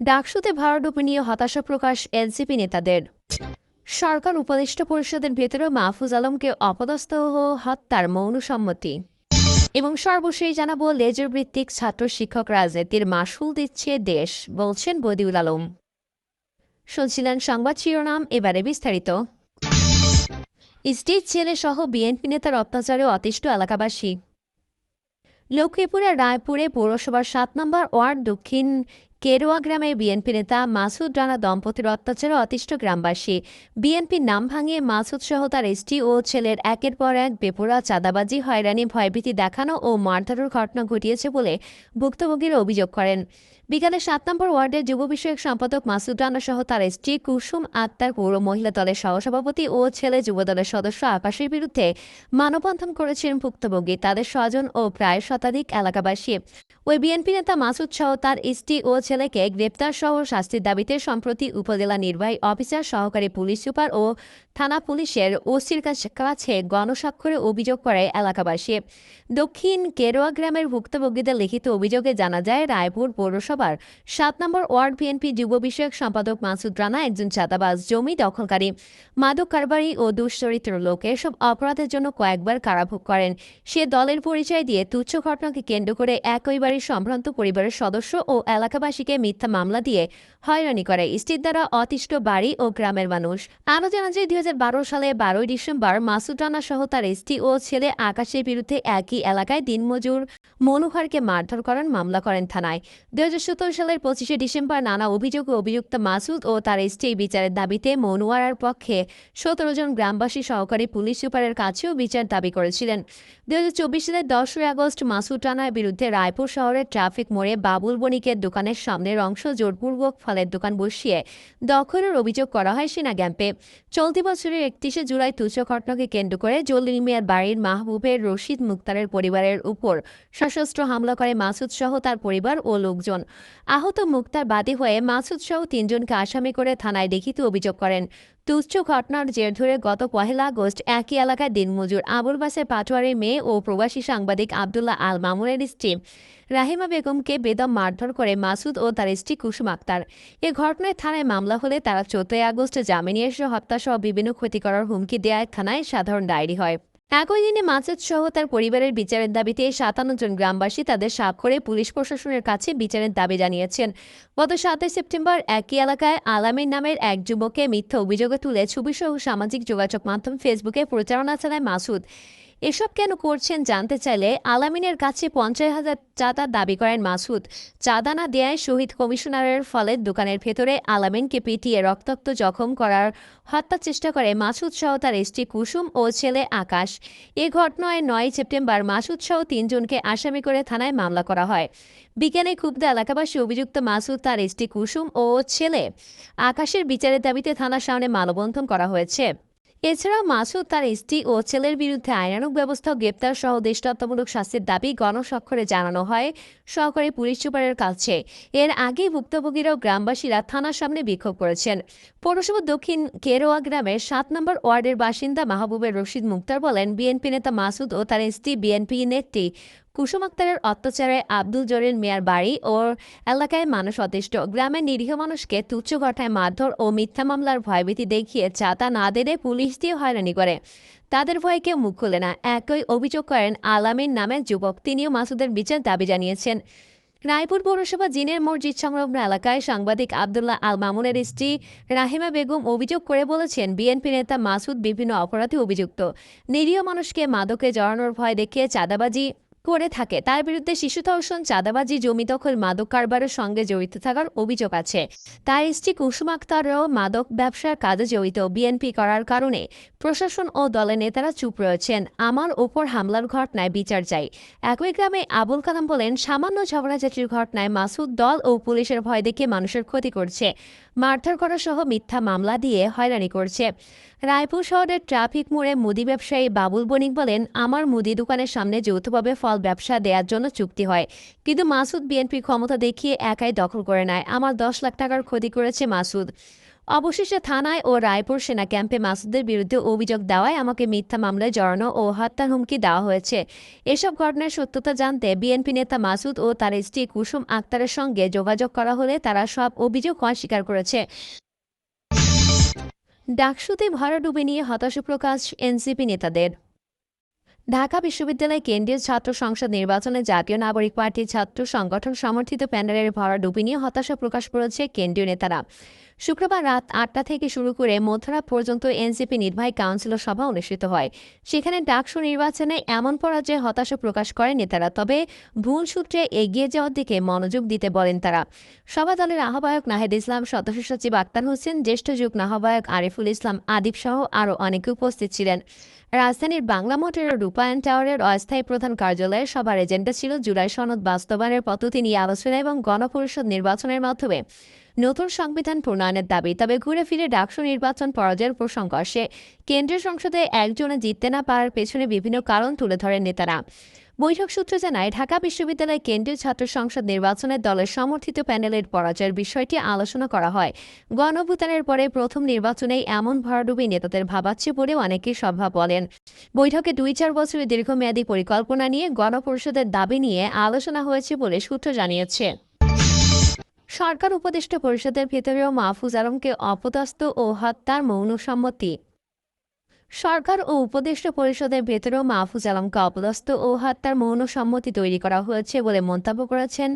ডাকসুতে ভাড়াডুপি নিয়ে হতাশা প্রকাশ এনসিপি নেতাদের। সরকার উপদেষ্টা পরিষদের ভেতরে মাহফুজ আলমকে অপদস্থ হত্যার মৌন সম্মতি। এবং সর্বশেষ জানাব লেজার ভিত্তিক ছাত্র শিক্ষক রাজনীতির মাসুল দিচ্ছে দেশ, বলছেন বদিউল আলম। শুনছিলেন সংবাদ শিরোনাম, এবারে বিস্তারিত। স্টেট ছেলে সহ বিএনপি নেতার অত্যাচারে অতিষ্ঠ এলাকাবাসী। লক্ষ্মীপুরের রায়পুরে পৌরসভার সাত নম্বর ওয়ার্ড দক্ষিণ কেরোয়া গ্রামের বিএনপি নেতা মাসুদ রানা দম্পতির অত্যাচারে অতিষ্ঠ গ্রামবাসী। বিএনপির নাম ভাঙিয়ে মাসুদ সহ তার এসটি ও ছেলের একের পর এক বেপরা চাঁদাবাজি, হয়রানি, ভয়ভীতি দেখানো ও মারধরের ঘটনা ঘটিয়েছে বলে ভুক্তভোগীরা অভিযোগ করেন। বিকালে সাত নম্বর ওয়ার্ডের যুব বিষয়ক সম্পাদক মাসুদ রানা সহ তার স্ত্রী কুসুম আক্তার পৌর মহিলা দলের সহসভাপতি ও ছেলে যুব দলের সদস্য আকাশের বিরুদ্ধে মানববন্ধন করেছিলেন ভুক্তভোগী, তাদের স্বজন ও প্রায় শতাধিক এলাকাবাসী। ওই বিএনপি নেতা মাসুদ সহ তার স্ত্রী ও ছেলেকে গ্রেপ্তার সহ শাস্তির দাবিতে সম্প্রতি উপজেলা নির্বাহী অফিসার, সহকারী পুলিশ সুপার ও থানা পুলিশের ওসির কাছে গণস্বাক্ষরে অভিযোগ করে এলাকাবাসী। দক্ষিণ কেরোয়া গ্রামের ভুক্তভোগীদের লিখিত অভিযোগে জানা যায়, রায়পুর পৌরসভার সাত নম্বর ওয়ার্ড বিএনপি যুব বিষয়ক সম্পাদক মাসুদ রানা একজন চাঁদাবাজ, জমি দখলকারী। মাদক কারবারি ও দুশ্চরিত্র লোক এসব অপরাধের জন্য কয়েকবার কারাভোগ করেন। সে দলের পরিচয় দিয়ে তুচ্ছ ঘটনাকে কেন্দ্র করে একই বাড়ির সম্ভ্রান্ত পরিবারের সদস্য ও এলাকাবাসীকে মিথ্যা মামলা দিয়ে হয়রানি করে। স্ত্রীর দ্বারা অতিষ্ঠ বাড়ি ও গ্রামের মানুষ। আরও জানা যায় দুই সালে বারোই ডিসেম্বর মাসুদ রানা সহ তার স্ত্রী ও ছেলে আকাশের বিরুদ্ধে একই এলাকায় দিনমজুর মনোহরকে মারধর করার মামলা করেন থানায়। দুই সালের পঁচিশে ডিসেম্বর নানা অভিযোগে অভিযুক্ত মাসুদ ও তার স্ত্রী বিচারের দাবিতে মনুয়ারার পক্ষে সতেরো জন গ্রামবাসী সহকারী পুলিশ সুপারের কাছেও বিচার দাবি করেছিলেন। দুই হাজার চব্বিশ সালের দশই আগস্ট মাসুদ রানার বিরুদ্ধে রায়পুর শহরের ট্রাফিক মোড়ে বাবুল বণিকের দোকানের সামনের অংশ জোরপূর্বক ফলের দোকান বসিয়ে দখলের অভিযোগ করা হয় সেনা ক্যাম্পে। চলতি বছরের একত্রিশে জুলাই তুচ্ছ ঘটনাকে কেন্দ্র করে জলিল মিয়ার বাড়ির মাহবুবের রশিদ মুক্তারের পরিবারের উপর সশস্ত্র হামলা করে মাসুদ সহ তার পরিবার ও লোকজন। আহত মুক্তার বাদী হয়ে মাসুদ সহ তিনজনকে আসামি করে থানায় লিখিত অভিযোগ করেন। তুচ্ছ ঘটনার জের ধরে গত পহেলা আগস্ট একই এলাকায় দিনমজুর আবুল বাসের পাটোয়ারের মেয়ে ও প্রবাসী সাংবাদিক আবদুল্লাহ আল মামুনের স্ত্রী রাহিমা বেগমকে বেদম মারধর করে মাসুদ ও তার স্ত্রী কুসুম আক্তার। এ ঘটনায় থানায় মামলা হলে তারা চোদ্দই আগস্ট জামিনে এসে হত্যাসহ বিভিন্ন ক্ষতি করার হুমকি দেয়ায় থানায় সাধারণ ডায়েরি হয়। একই দিনে মাসুদ সহ তার পরিবারের বিচারের দাবিতে সাতান্ন জন গ্রামবাসী তাদের স্বাক্ষরে পুলিশ প্রশাসনের কাছে বিচারের দাবি জানিয়েছেন। গত সাতই সেপ্টেম্বর একই এলাকায় আলামের নামের এক যুবককে মিথ্যা অভিযোগে তুলে ছবিসহ সামাজিক যোগাযোগ মাধ্যম ফেসবুকে প্রচারণা চালায় মাসুদ। এসব কেন করছেন জানতে চাইলে আলামিনের কাছে পঞ্চাশ হাজার চাঁদা দাবি করেন মাসুদ। চাঁদা না দেয়ায় শহীদ কমিশনারের ফলে দোকানের ভেতরে আলামিনকে পিটিয়ে রক্তাক্ত জখম করার হত্যা চেষ্টা করে মাসুদ সহ তার স্ত্রী কুসুম ও ছেলে আকাশ। এ ঘটনায় নয় সেপ্টেম্বর মাসুদ সহ তিনজনকে আসামি করে থানায় মামলা করা হয়। বিকেলে ক্ষুব্ধ এলাকাবাসী অভিযুক্ত মাসুদ, তার স্ত্রী কুসুম ও ছেলে আকাশের বিচারের দাবিতে থানার সামনে মানববন্ধন করা হয়েছে। এছাড়াও মাসুদ তার স্ত্রী ও ছেলের বিরুদ্ধে আইনানুক ব্যবস্থা গ্রেপ্তার সহ দৃষ্টান্তমূলক শাস্তির দাবি গণস্বাক্ষরে জানানো হয় সহকারী পুলিশ সুপারের কাছে। এর আগে ভুক্তভোগীরাও গ্রামবাসীরা থানার সামনে বিক্ষোভ করেছেন। পৌরসভা দক্ষিণ কেরোয়া গ্রামের সাত নম্বর ওয়ার্ডের বাসিন্দা মাহবুবের রশিদ মুক্তার বলেন, বিএনপি নেতা মাসুদ ও তার স্ত্রী বিএনপি নেত্রী কুসুম আক্তারের অত্যাচারে আব্দুল জলিল মেয়ার বাড়ি ও এলাকায় মানুষ অতিষ্ঠ। গ্রামের নিরীহ মানুষকে তুচ্ছ ঘটায় মারধর ও মিথ্যা মামলার ভয়ভীতি দেখিয়ে চাতা না দেড়ে পুলিশ দিয়ে হয়রানি করে। তাদের ভয়ে কেউ মুখ খুলে না। একই অভিযোগ করেন আলামিন নামের যুবক। তিনিও মাসুদের বিচার দাবি জানিয়েছেন। রায়পুর পৌরসভা জিনের মসজিদ সংলগ্ন এলাকায় সাংবাদিক আবদুল্লাহ আল মামুনের স্ত্রী রাহিমা বেগম অভিযোগ করে বলেছেন, বিএনপি নেতা মাসুদ বিভিন্ন অপরাধে অভিযুক্ত। নিরীহ মানুষকে মাদকে জড়ানোর ভয় দেখিয়ে চাঁদাবাজি করে থাকে। তার বিরুদ্ধে শিশু ধর্ষণ, চাঁদাবাজি, জমি দখল, মাদক কারবারের সঙ্গে জড়িত থাকার অভিযোগ আছে। তার স্ত্রী কুসুম আক্তারও মাদক ব্যবসার কাজে জড়িত। বিএনপি করার কারণে প্রশাসন ও দলের নেতারা চুপ রয়েছেন। আমার ওপর হামলার ঘটনায় বিচার চাই। একই গ্রামে আবুল কালাম বলেন, সামান্য ঝগড়াঝাটির ঘটনায় মাসুদ দল ও পুলিশের ভয় দেখে মানুষের ক্ষতি করছে। মারধর করা সহ মিথ্যা মামলা দিয়ে হয়রানি করছে। রায়পুর শহরের ট্রাফিক মোড়ে মুদি ব্যবসায়ী বাবুল বণিক বলেন, আমার মুদি দোকানের সামনে যৌথভাবে ফল ব্যবসা দেওয়ার জন্য চুক্তি হয়। কিন্তু মাসুদ বিএনপি ক্ষমতা দেখিয়ে একাই দখল করে নেয়। আমার দশ লাখ টাকার ক্ষতি করেছে মাসুদ। অবশেষে থানায় ও রায়পুর সেনা ক্যাম্পে মাসুদের বিরুদ্ধে অভিযোগ দেওয়ায় আমাকে মিথ্যা মামলায় জড়ানো ও হত্যার হুমকি দেওয়া হয়েছে। এসব ঘটনার সত্যতা জানতে বিএনপি নেতা মাসুদ ও তার স্ত্রী কুসুম আক্তারের সঙ্গে যোগাযোগ করা হলে তারা সব অভিযোগ অস্বীকার করেছে। ডাকসুতে ভরাডুবি নিয়ে হতাশা প্রকাশ এনসিপি নেতাদের। ঢাকা বিশ্ববিদ্যালয় কেন্দ্রীয় ছাত্র সংসদ নির্বাচনে জাতীয় নাগরিক পার্টির ছাত্র সংগঠন সমর্থিত প্যানেলের ভরাডুবি নিয়ে হতাশা প্রকাশ করেছে কেন্দ্রীয় নেতারা। শুক্রবার রাত আটটা থেকে শুরু করে মধ্যরাত পর্যন্ত এনসিপি নির্বাহী কাউন্সিলর সভা অনুষ্ঠিত হয়। সেখানে ডাকসু নির্বাচনে এমন পরাজয়ে হতাশা প্রকাশ করে নেতারা, তবে ভুল সূত্রে এগিয়ে যাওয়ার দিকে মনোযোগ দিতে বলেন তারা। সভা দলের আহ্বায়ক নাহেদ ইসলাম, সদস্য সচিব আক্তার হোসেন, জ্যেষ্ঠ যুগ আহ্বায়ক আরিফুল ইসলাম, আদিব সহ আরও অনেকে উপস্থিত ছিলেন। রাজধানীর বাংলা মোটের রূপায়ণ টাওয়ারের অস্থায়ী প্রধান কার্যালয়ে সবার এজেন্ডা ছিল জুলাই সনদ বাস্তবায়নের পদ্ধতি নিয়ে আলোচনা এবং গণপরিষদ নির্বাচনের মাধ্যমে। নতুন সংবিধান প্রণয়নের দাবি, তবে ঘুরে ফিরে ডাকসু নির্বাচন পরাজয়ের প্রসঙ্গ আসে। কেন্দ্রীয় সংসদে একজনে জিততে না পারার পেছনে বিভিন্ন কারণ তুলে ধরেন নেতারা। বৈঠক সূত্র জানায়, ঢাকা বিশ্ববিদ্যালয় কেন্দ্রীয় ছাত্র সংসদ নির্বাচনে দলের সমর্থিত প্যানেলের পরাজয়ের বিষয়টি আলোচনা করা হয়। গণভূতানের পরে প্রথম নির্বাচনেই এমন ভরাডুবি নেতাদের ভাবাচ্ছে বলেও অনেকেই সভা বলেন। বৈঠকে দুই চার বছরের দীর্ঘমেয়াদী পরিকল্পনা নিয়ে গণপরিষদের দাবি নিয়ে আলোচনা হয়েছে বলে সূত্র জানিয়েছে। সরকার উপদেষ্টা পরিষদের ভেতরেও মাহফুজ আলমকে অপদস্থ ও হত্যার মৌন সম্মতি সরকার ও উপদেষ্টা পরিষদের ভেতরেও মাহফুজ আলমকে অপদস্থ ও হত্যার মৌন সম্মতি তৈরি করা হয়েছে বলে মন্তব্য করেছেন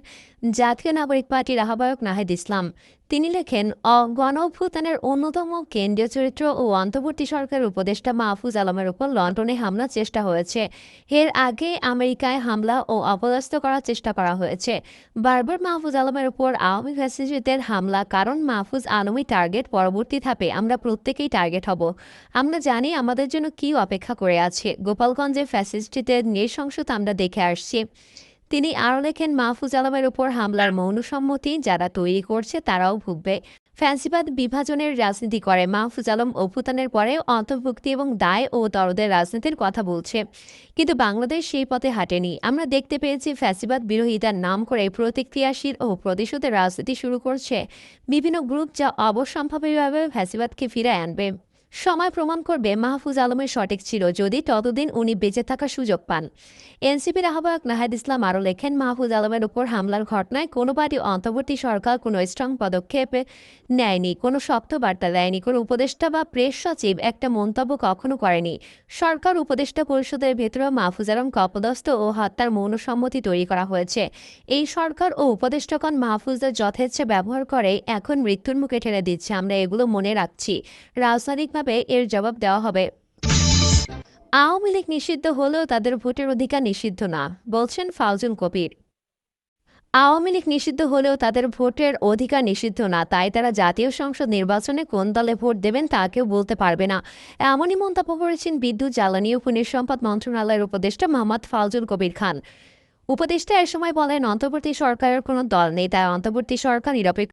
জাতীয় নাগরিক পার্টির আহ্বায়ক নাহিদ ইসলাম। তিনি লেখেন, অ- গণ অভ্যুত্থানের অন্যতম কেন্দ্রীয় চরিত্র ও অন্তর্বর্তী সরকারের উপদেষ্টা মাহফুজ আলমের উপর লন্ডনে হামলার চেষ্টা হয়েছে। এর আগে আমেরিকায় হামলা ও অপদস্থ করার চেষ্টা করা হয়েছে। বারবার মাহফুজ আলমের উপর আওয়ামী ফ্যাসিস্টদের হামলা, কারণ মাহফুজ আলমই টার্গেট পরবর্তী ধাপে আমরা প্রত্যেকেই টার্গেট হব। আমরা জানি আমাদের জন্য কি অপেক্ষা করে আছে। গোপালগঞ্জে ফ্যাসিস্টদের নৃশংসতা আমরা দেখে আসছি। তিনি আরও লেখেন, মাহফুজ আলমের উপর হামলার মৌন সম্মতি যারা তৈরি করছে তারাও ভুগবে। ফ্যান্সিবাদ বিভাজনের রাজনীতি করে, মাহফুজ আলম অভ্যুত্থানের পরে অন্তর্ভুক্তি এবং দায় ও দরদের রাজনীতির কথা বলছে। কিন্তু বাংলাদেশ সেই পথে হাঁটেনি। আমরা দেখতে পেয়েছি ফ্যাসিবাদ বিরোধিতার নাম করে প্রতিক্রিয়াশীল ও প্রতিশোধের রাজনীতি শুরু করছে। বিভিন্ন গ্রুপ যা অবশ্যম্ভাবীভাবে ফ্যাসিবাদকে ফিরে আনবে। সময় প্রমাণ করবে মাহফুজ আলমের সঠিক ছিল যদি ততদিন উনি বেঁচে থাকার সুযোগ পান। এনসিপির আহ্বায়ক নাহাদ ইসলাম আরও লেখেন, মাহফুজ আলমের উপর হামলার ঘটনায় কোনো পার্টি অন্তর্বর্তী সরকার কোনো স্ট্রং পদক্ষেপ নেয়নি, কোনো শক্ত বার্তা দেয়নি, কোনো উপদেষ্টা বা প্রেস সচিব একটা মন্তব্য কখনো করেনি। সরকার উপদেষ্টা পরিষদের ভেতরেও মাহফুজ আলম কপদস্থ ও হত্যার মৌন সম্মতি তৈরি করা হয়েছে। এই সরকার ও উপদেষ্টাগণ মাহফুজদের যথেচ্ছ ব্যবহার করে এখন মৃত্যুর মুখে ঠেলে দিচ্ছে, আমরা এগুলো মনে রাখছি। রাজনৈতিকভাবে এর জবাব দেওয়া হবে। আওয়ামী লীগ নিষিদ্ধ হলেও তাদের ভোটের অধিকার নিষিদ্ধ না, বলছেন ফাউজুল কবির। আওয়ামী লীগ নিষিদ্ধ হলেও তাদের ভোটের অধিকার নিষিদ্ধ না, তাই তারা জাতীয় সংসদ নির্বাচনে কোন দলে ভোট দেবেন তা কেউ বলতে পারবে না। এমনই মন্তব্য করেছেন বিদ্যুৎ, জ্বালানি ও খনিজ সম্পদ মন্ত্রণালয়ের উপদেষ্টা মোহাম্মদ ফাউজুল কবির খান। উপদেষ্টা এ সময় বলেন, অন্তর্বর্তী সরকারের কোনো দল নেই, তাই অন্তর্বর্তী সরকার নিরপেক্ষ